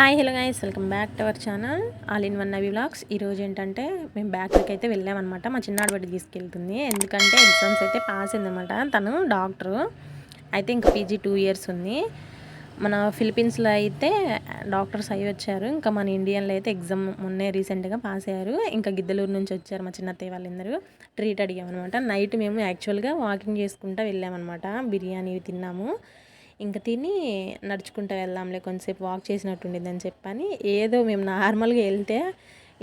Hi hello guys welcome back to our channel all in one Navi vlogs ఈరోజు ఏంటంటే మేము బ్యాక్కి అయితే వెళ్ళామన్నమాట. మా చిన్నాడు బట్టి తీసుకెళ్తుంది. ఎందుకంటే ఎగ్జామ్స్ అయితే పాస్ అయిందన్నమాట. తను డాక్టరు అయితే ఇంకా పీజీ టూ ఇయర్స్ ఉంది. మన ఫిలిపీన్స్లో అయితే డాక్టర్స్ అయ్యి వచ్చారు. ఇంకా మన ఇండియన్లో అయితే ఎగ్జామ్ మొన్నే రీసెంట్గా పాస్ అయ్యారు. ఇంకా గిద్దలూరు నుంచి వచ్చారు మా చిన్నత్తయ్య వాళ్ళందరూ. ట్రీట్ అడిగామన్నమాట. నైట్ మేము యాక్చువల్గా వాకింగ్ చేసుకుంటూ వెళ్ళామన్నమాట. బిర్యానీ తిన్నాము. ఇంకా తిని నడుచుకుంటూ వెళ్దాంలే కొంతసేపు వాక్ చేసినట్టు ఉండిద్దని చెప్పని ఏదో మేము నార్మల్గా వెళ్తే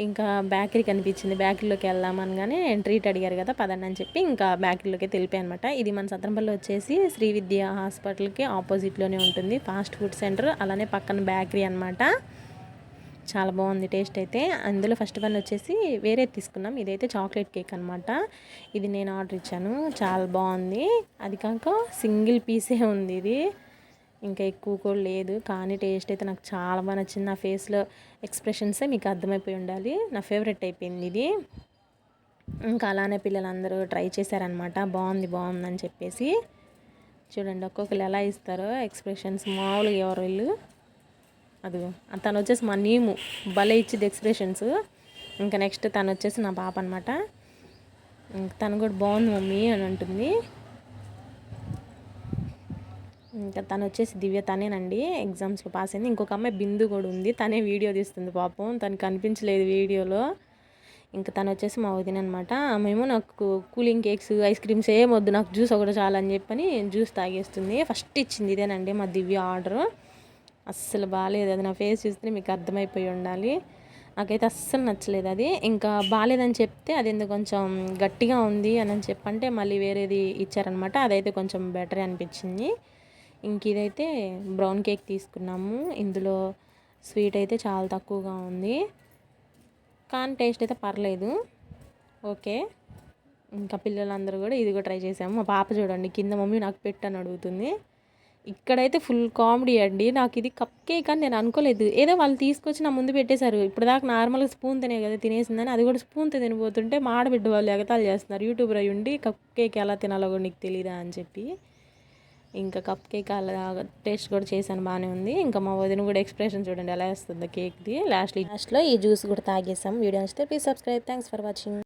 ఇంకా బేకరీ కనిపించింది. బేకరీలోకి వెళ్దాం అనగానే ట్రీట్ అడిగారు కదా పదండి అని చెప్పి ఇంకా బేకరీలోకి తెలిపాయి అనమాట ఇది మన సత్రంపల్లి వచ్చేసి శ్రీ విద్య హాస్పిటల్కి ఆపోజిట్లోనే ఉంటుంది. ఫాస్ట్ ఫుడ్ సెంటర్ అలానే పక్కన బేకరీ అనమాట చాలా బాగుంది టేస్ట్ అయితే. అందులో ఫస్ట్ వన్ వచ్చేసి వేరే తీసుకున్నాం. ఇదైతే చాక్లెట్ కేక్ అనమాట ఇది నేను ఆర్డర్ ఇచ్చాను. చాలా బాగుంది. అది కాక సింగిల్ పీసే ఉంది ఇది. ఇంకా ఎక్కువ కూడా లేదు. కానీ టేస్ట్ అయితే నాకు చాలా బాగా నచ్చింది. నా ఫేస్లో ఎక్స్ప్రెషన్సే మీకు అర్థమైపోయి ఉండాలి. నా ఫేవరెట్ అయిపోయింది ఇది. ఇంకా అలానే పిల్లలందరూ ట్రై చేశారనమాట బాగుంది బాగుందని చెప్పేసి. చూడండి ఒక్కొక్కరు ఎలా ఇస్తారో ఎక్స్ప్రెషన్స్ మామూలుగా ఎవరు వీళ్ళు? అది తను వచ్చేసి మా నీము. భలే ఇచ్చింది ఎక్స్ప్రెషన్స్ ఇంకా నెక్స్ట్ తను వచ్చేసి నా పాప అనమాట తను కూడా బాగుంది మమ్మీ అని అంటుంది. ఇంకా తను వచ్చేసి దివ్య తనేనండి ఎగ్జామ్స్లో పాస్ అయింది. ఇంకొక అమ్మాయి బిందు కూడా ఉంది. తనే వీడియో తీస్తుంది పాపం. తను కనిపించలేదు వీడియోలో. ఇంకా తను వచ్చేసి మా వదిన అనమాట మేము నాకు కూలింగ్ కేక్స్ ఐస్ క్రీమ్స్ ఏం వద్దు నాకు జ్యూస్ ఒకటి చాలని చెప్పని జ్యూస్ తాగేస్తుంది. ఫస్ట్ ఇచ్చింది ఇదేనండి మా దివ్య ఆర్డర్. అస్సలు బాగాలేదు అది నా ఫేస్ చూస్తే మీకు అర్థమైపోయి ఉండాలి. నాకైతే అస్సలు నచ్చలేదు అది. ఇంకా బాగాలేదని చెప్తే అది ఎందుకు కొంచెం గట్టిగా ఉంది అని చెప్పంటే మళ్ళీ వేరేది ఇచ్చారనమాట అదైతే కొంచెం బెటర్ అనిపించింది. ఇంక ఇదైతే బ్రౌన్ కేక్ తీసుకున్నాము. ఇందులో స్వీట్ అయితే చాలా తక్కువగా ఉంది. కానీ టేస్ట్ అయితే పర్లేదు. ఓకే. ఇంకా పిల్లలందరూ కూడా ఇది కూడా ట్రై చేసాము మా పాప చూడండి కింద మమ్మీ నాకు పెట్టని అడుగుతుంది. ఇక్కడైతే ఫుల్ కామెడీ అండి. నాకు ఇది కప్ కేక్ అని నేను అనుకోలేదు. ఏదో వాళ్ళు తీసుకొచ్చి నా ముందు పెట్టేశారు. ఇప్పటిదాకా నార్మల్గా స్పూన్ తినే కదా తినేసిందని అది కూడా స్పూన్తో తినిపోతుంటే మాడబిడ్డ వాళ్ళు ఎగతాలు చేస్తున్నారు. యూట్యూబర్ అయ్యి ఉండి కప్ కేక్ ఎలా తినాలో కూడా నీకు తెలియదా అని చెప్పి. ఇంకా కప్ కేక్ అలా టేస్ట్ కూడా చేశాను బాగానే ఉంది. ఇంకా మా వదిన కూడా ఎక్స్ప్రెషన్ చూడండి ఎలా వేస్తుందో కేక్ది. లాస్ట్ లాస్ట్లో ఈ జ్యూస్ కూడా తాగేసాం. వీడియో నచ్చితే please subscribe. Thanks for watching